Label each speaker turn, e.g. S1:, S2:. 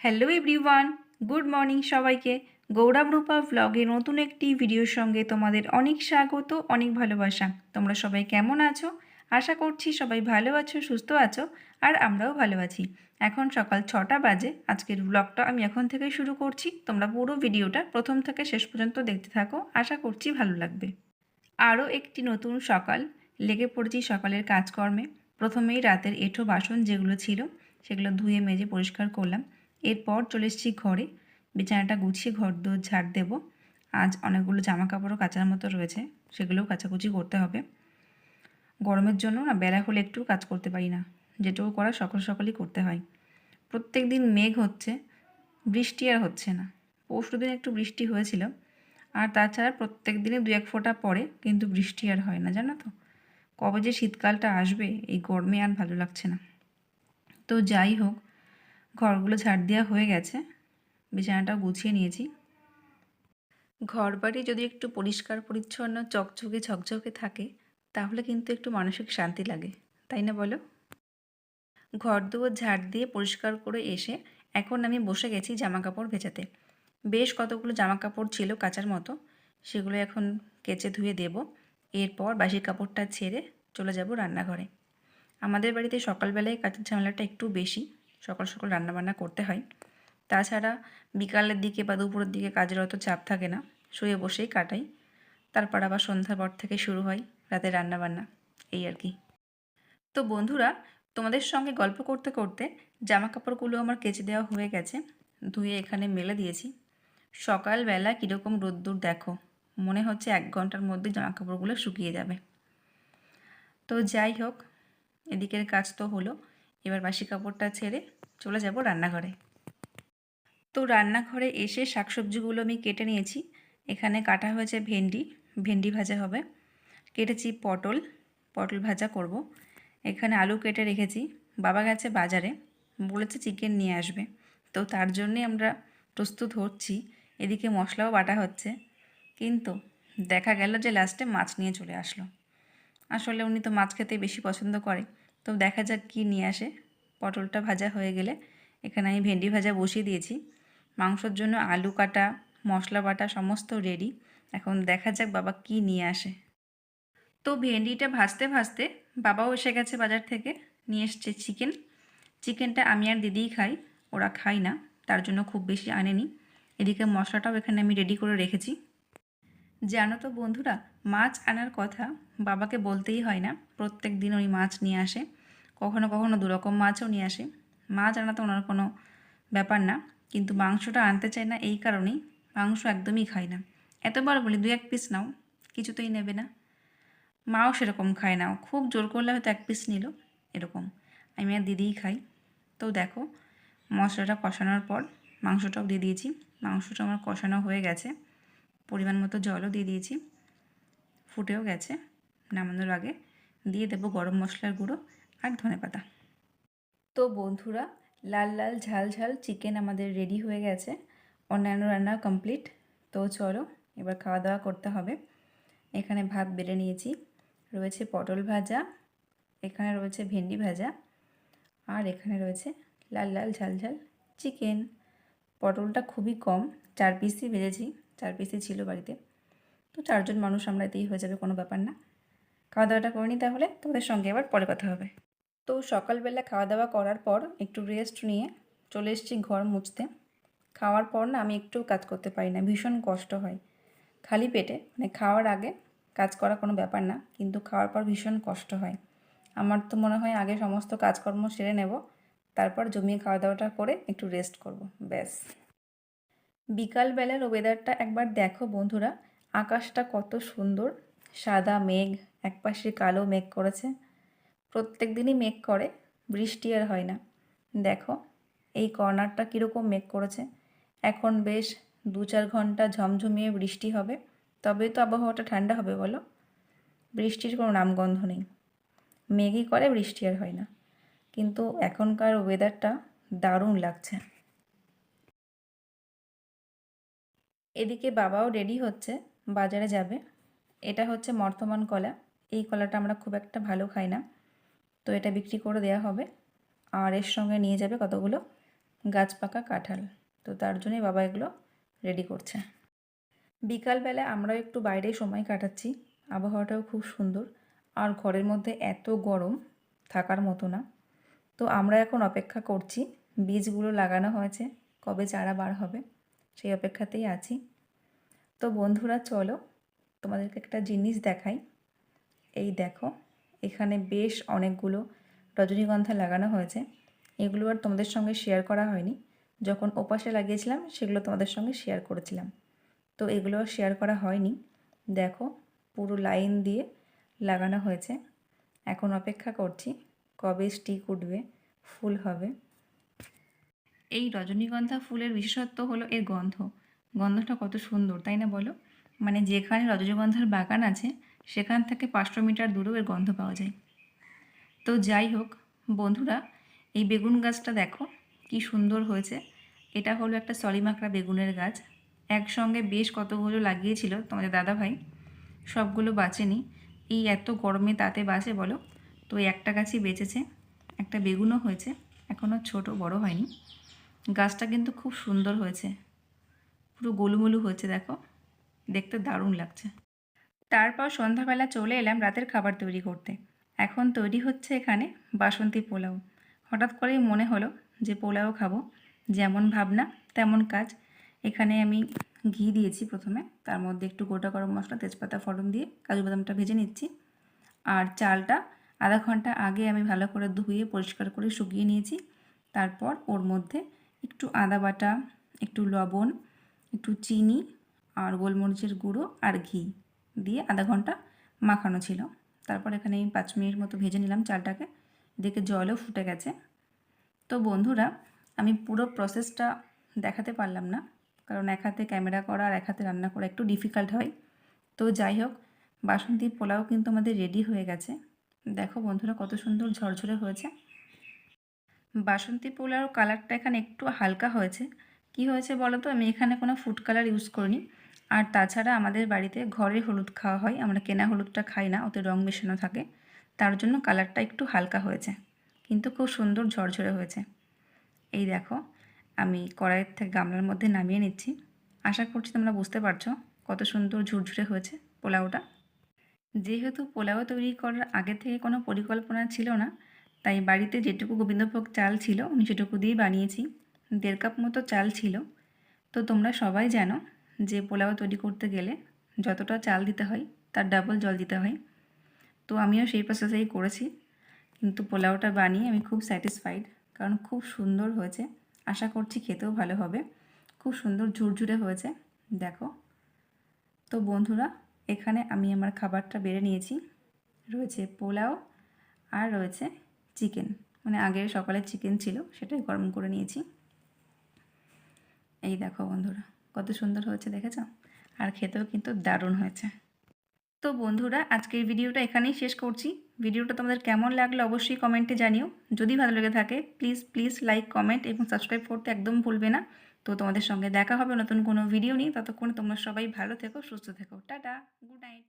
S1: Hello everyone good morning সবাইকে। গৌরব রূপা ভ্লগে নতুন একটি ভিডিওর সঙ্গে তোমাদের অনেক স্বাগত, অনেক ভালোবাসা। তোমরা সবাই কেমন আছো? আশা করছি সবাই ভালো আছো, সুস্থ আছো, আর আমরাও ভালো আছি। এখন সকাল ছটা বাজে, আজকের ব্লগটা আমি এখন থেকে শুরু করছি। তোমরা পুরো ভিডিওটা প্রথম থেকে শেষ পর্যন্ত দেখতে থাকো, আশা করছি ভালো লাগবে। আরও একটি নতুন সকাল, লেগে পড়েছি সকালের কাজকর্মে। প্রথমেই রাতের এঁঠো বাসন যেগুলো ছিল, সেগুলো ধুয়ে, মেজে পরিষ্কার করলাম। এরপর চলে এসেছি ঘরে। বিছানাটা গুছিয়ে ঘর দোর ঝাড় দেবো। আজ অনেকগুলো জামা কাপড়ও কাচার মতো রয়েছে, সেগুলোও কাচাকুচি করতে হবে। গরমের জন্য না, বেলা হলে একটু কাজ করতে পারি না, যেটুকু করা সকাল সকালই করতে হয়। প্রত্যেক দিন মেঘ হচ্ছে, বৃষ্টি আর হচ্ছে না। পরশু দিন একটু বৃষ্টি হয়েছিল, আর তাছাড়া প্রত্যেক দিনে দু এক ফোঁটা পড়ে, কিন্তু বৃষ্টি আর হয় না, জানো তো। কবে যে শীতকালটা আসবে, এই গরমে আর ভালো লাগছে না। তো যাই হোক, ঘরগুলো ঝাড় দেওয়া হয়ে গেছে বিছানাটাও গুছিয়ে নিয়েছি। ঘর বাড়ি যদি একটু পরিষ্কার, পরিচ্ছন্ন, চকচকে, ঝকঝকে থাকে, তাহলে কিন্তু একটু মানসিক শান্তি লাগে, তাই না বলো? ঘর দুয়ার ঝাড় দিয়ে পরিষ্কার করে এসে এখন আমি বসে গেছি জামা কাপড় ভেজাতে। বেশ কতগুলো জামা কাপড় ছিল কাচার মতো, সেগুলো এখন কেচে ধুয়ে দেব। এরপর বাসি কাপড়টা ছেড়ে চলে যাব রান্নাঘরে। আমাদের বাড়িতে সকালবেলায় কাচের ঝামেলাটা একটু বেশি, সকাল সকাল রান্নাবান্না করতে হয়। তাছাড়া বিকালের দিকে বা দুপুরের দিকে কাজের অত চাপ থাকে না, শুয়ে বসেই কাটাই। তারপর আবার সন্ধ্যার পর থেকে শুরু হয় রাতে রান্নাবান্না, এই আর কি। তো বন্ধুরা, তোমাদের সঙ্গে গল্প করতে করতে জামা কাপড়গুলো আমার কেচে দেওয়া হয়ে গেছে, ধুয়ে এখানে মেলে দিয়েছি। সকালবেলা কীরকম রোদ্দুর দেখো, মনে হচ্ছে এক ঘণ্টার মধ্যে জামা কাপড়গুলো শুকিয়ে যাবে। তো যাই হোক, এদিকের কাজ তো হলো, এবার বাসি কাপড়টা ছেড়ে চলে যাব রান্নাঘরে। তো রান্নাঘরে এসে শাকসবজিগুলো আমি কেটে নিয়েছি। এখানে কাটা হয়েছে ভেন্ডি ভেন্ডি ভাজা হবে। কেটেছি পটল পটল ভাজা করব। এখানে আলু কেটে রেখেছি। বাবা গেছে বাজারে, বলেছে চিকেন নিয়ে আসবে। তো তার জন্যে আমরা প্রস্তুত হচ্ছি। এদিকে মশলাও বাটা হচ্ছে। কিন্তু দেখা গেল যে লাস্টে মাছ নিয়ে চলে আসলো। আসলে উনি তো মাছ খেতে বেশি পছন্দ করে। তো দেখা যাক কী নিয়ে আসে। পটলটা ভাজা হয়ে গেলে এখানে আমি ভেন্ডি ভাজা বসিয়ে দিয়েছি। মাংসর জন্য আলু কাটা, মশলা বাটা সমস্ত রেডি এখন দেখা যাক বাবা কি নিয়ে আসে। তো ভেন্ডিটা ভাজতে ভাজতে বাবাও এসে গেছে বাজার থেকে, নিয়ে এসছে চিকেন চিকেনটা আমি আর দিদিই খাই, ওরা খাই না, তার জন্য খুব বেশি আনেনি। এদিকে মশলাটাও এখানে আমি রেডি করে রেখেছি। জানো তো বন্ধুরা, মাছ আনার কথা বাবাকে বলতেই হয় না, প্রত্যেক দিন উনি মাছ নিয়ে আসে। কখনো কখনো দুরকম মাছও নিয়ে আসে। মাছ আনা তো ওনার কোনো ব্যাপার না। কিন্তু মাংসটা আনতে চায় না এই কারণেই মাংস একদমই খায় না। এতবার বলি দু এক পিস নাও, কিছুতেই নেবে না। মাও সেরকম খায় না। খুব জোর করলে হয়তো এক পিস নিল, এরকম। আমি আর দিদিই খাই। তো দেখো, মশলাটা কষানোর পর মাংসটাও দিয়ে দিয়েছি। মাংসটা আমার কষানো হয়ে গেছে। পরিমাণ মতো জলও দিয়ে দিয়েছি। ফুটেও গেছে নামানোর আগে। দিয়ে দেবো গরম মশলার গুঁড়ো আর ধনে পাতা তো বন্ধুরা লাল লাল ঝাল ঝাল চিকেন আমাদের রেডি হয়ে গেছে। অন্যান্য রান্না কমপ্লিট তো চলো, এবার খাওয়া দাওয়া করতে হবে। এখানে ভাত বেড়ে নিয়েছি। রয়েছে পটল ভাজা, এখানে রয়েছে ভেন্ডি ভাজা, আর এখানে রয়েছে লাল লাল ঝাল ঝাল চিকেন পটলটা খুবই কম, চার পিসই ভেজেছি, চার পিসই ছিল বাড়িতে। তো চারজন মানুষ, আমরা এতেই হয়ে যাবে, কোনো ব্যাপার না। খাওয়া দাওয়াটা করে তাহলে, তোমাদের সঙ্গে এবার পরে কথা হবে। তো সকালবেলা খাওয়া দাওয়া করার পর একটু রেস্ট নিয়ে চলে এসেছি ঘর মুছতে। খাওয়ার পর না আমি একটু কাজ করতে পারি না, ভীষণ কষ্ট হয়। খালি পেটে মানে খাওয়ার আগে কাজ করা কোনো ব্যাপার না, কিন্তু খাওয়ার পর ভীষণ কষ্ট হয়। আমার তো মনে হয় আগে সমস্ত কাজকর্ম সেরে নেব, তারপর জমিয়ে খাওয়া দাওয়াটা করে একটু রেস্ট করব, ব্যাস। বিকালবেলার ওয়েদারটা একবার দেখো বন্ধুরা, আকাশটা কত সুন্দর, সাদা মেঘ, একপাশে কালো মেঘ করেছে। প্রত্যেক দিনই মেঘ করে, বৃষ্টি আর হয় না। দেখো, এই কর্নারটা কীরকম মেঘ করেছে। এখন বেশ দু চার ঘণ্টা ঝমঝমিয়ে বৃষ্টি হবে তবে তো আবহাওয়াটা ঠান্ডা হবে বলো। বৃষ্টির কোনো নামগন্ধ নেই। মেঘই করে, বৃষ্টি আর হয় না। কিন্তু এখনকার ওয়েদারটা দারুণ লাগছে। এদিকে বাবাও রেডি হচ্ছে, বাজারে যাবে। এটা হচ্ছে মর্তমান কলা। এই কলাটা আমরা খুব একটা ভালো খাই না। তো এটা বিক্রি করে দেওয়া হবে। আর এর সঙ্গে নিয়ে যাবে কতগুলো? গাছ পাকা কাঁঠাল। তো তার জন্যই বাবা এগুলো রেডি করছে। বিকালবেলা আমরাও একটু বাইরে সময় কাটাচ্ছি। আবহাওয়াটাও খুব সুন্দর। আর ঘরের মধ্যে এত গরম থাকার মতো না। তো আমরা এখন অপেক্ষা করছি বীজগুলো লাগানো হয়েছে, কবে চারা বার হবে সেই অপেক্ষাতেই আছি। তো বন্ধুরা চলো তোমাদেরকে একটা জিনিস দেখাই। এই দেখো এখানে বেশ অনেকগুলো রজনীগন্ধা লাগানো হয়েছে। এগুলো আর তোমাদের সঙ্গে শেয়ার করা হয়নি। যখন ওপাশে লাগিয়েছিলাম, সেগুলো তোমাদের সঙ্গে শেয়ার করেছিলাম। তো এগুলো শেয়ার করা হয়নি। দেখো, পুরো লাইন দিয়ে লাগানো হয়েছে। এখন অপেক্ষা করছি কবে স্টিক উঠবে, ফুল হবে। এই রজনীগন্ধা ফুলের বিশেষত্ব হলো এর গন্ধ। গন্ধটা কত সুন্দর, তাই না বলো? মানে যেখানে রজনীগন্ধার বাগান আছে সেখান থেকে পাঁচশো মিটার দূরেও এর গন্ধ পাওয়া যায়। তো যাই হোক, বন্ধুরা, এই বেগুন গাছটা দেখো, কি সুন্দর হয়েছে। এটা হলো একটা সলিমাকড়া বেগুনের গাছ। একসঙ্গে বেশ কতগুলো লাগিয়েছিল তোমাদের দাদা ভাই সবগুলো বাঁচেনি। এই এত গরমে তাতে বাঁচে বলো? তো একটা গাছই বেঁচেছে। একটা বেগুনও হয়েছে। এখনও ছোট, বড় হয়নি। গাছটা কিন্তু খুব সুন্দর হয়েছে। পুরো গোলুমলু হয়েছে, দেখো। দেখতে দারুণ লাগছে। তারপর সন্ধ্যাবেলা চলে এলাম রাতের খাবার তৈরি করতে। এখন তৈরি হচ্ছে এখানে বাসন্তী পোলাও। হঠাৎ করেই মনে হলো যে পোলাও খাব। যেমন ভাবনা, তেমন কাজ। এখানে আমি ঘি দিয়েছি প্রথমে। তার মধ্যে একটু গোটা গরম মশলা, তেজপাতা, ফোড়ন দিয়ে কাজু বাদামটা ভেজে নিচ্ছি। আর চালটা আধা ঘণ্টা আগে আমি ভালো করে ধুয়ে, পরিষ্কার করে শুকিয়ে নিয়েছি। তারপর ওর মধ্যে একটু আদা বাটা, একটু লবণ, একটু চিনি আর গোলমরিচের গুঁড়ো আর ঘি। দিয়ে আধা ঘণ্টা মাখানো ছিল। তারপর এখানে আমি পাঁচ মিনিট মতো ভেজে নিলাম চালটাকে। দেখে জলও ফুটে গেছে। তো বন্ধুরা, আমি পুরো প্রসেসটা দেখাতে পারলাম না, কারণ এক হাতে ক্যামেরা করা আর এক হাতে রান্না করা একটু ডিফিকাল্ট হয়। তো যাই হোক, বাসন্তী পোলাও কিন্তু আমাদের রেডি হয়ে গেছে। দেখো বন্ধুরা, কত সুন্দর ঝরঝরে হয়েছে। বাসন্তী পোলাও কালারটা এখানে একটু হালকা হয়েছে। কি হয়েছে বলো তো? আমি এখানে কোনো ফুড কালার ইউজ করিনি। আর তাছাড়া আমাদের বাড়িতে ঘরে হলুদ খাওয়া হয়, আমরা কেনা হলুদটা খাই না, ওতে রং মেশানো থাকে। তার জন্য কালারটা একটু হালকা হয়েছে, কিন্তু খুব সুন্দর ঝরঝরে হয়েছে। এই দেখো, আমি কড়াইয়ের থেকে গামলার মধ্যে নামিয়ে নিচ্ছি। আশা করছি তোমরা বুঝতে পারছ কত সুন্দর ঝুরঝুরে হয়েছে পোলাওটা। যেহেতু পোলাও তৈরি করার আগে থেকে কোনো পরিকল্পনা ছিল না, তাই বাড়িতে যেটুকু গোবিন্দভোগ চাল ছিল, আমি সেটুকু দিয়েই বানিয়েছি। দেড় কাপ মতো চাল ছিল। তো তোমরা সবাই জানো যে পোলাও তৈরি করতে গেলে যতটা চাল দিতে হয়, তার ডাবল জল দিতে হয়। তো আমিও সেই প্রসেসেই করেছি। কিন্তু পোলাওটা বানিয়ে আমি খুব স্যাটিসফাইড কারণ খুব সুন্দর হয়েছে। আশা করছি খেতেও ভালো হবে। খুব সুন্দর ঝুরঝুরে হয়েছে। দেখো। তো বন্ধুরা, এখানে আমি আমার খাবারটা বেড়ে নিয়েছি। রয়েছে পোলাও আর রয়েছে চিকেন মানে আগের সকালে চিকেন ছিল, সেটাই গরম করে নিয়েছি। এই দেখো বন্ধুরা। কত সুন্দর হয়েছে দেখেছ? আর খেতেও কিন্তু দারুণ হয়েছে। তো বন্ধুরা, আজকের ভিডিওটা এখানেই শেষ করছি। ভিডিওটা তোমাদের কেমন লাগল অবশ্যই কমেন্টে জানিও। যদি ভালো লেগে থাকে প্লিজ প্লিজ লাইক কমেন্ট এবং সাবস্ক্রাইব করতে একদম ভুলবে না। তো তোমাদের সঙ্গে দেখা হবে নতুন কোনো ভিডিও নিয়ে। ততক্ষণ তোমরা সবাই ভালো থেকো, সুস্থ থেকো। Tata good night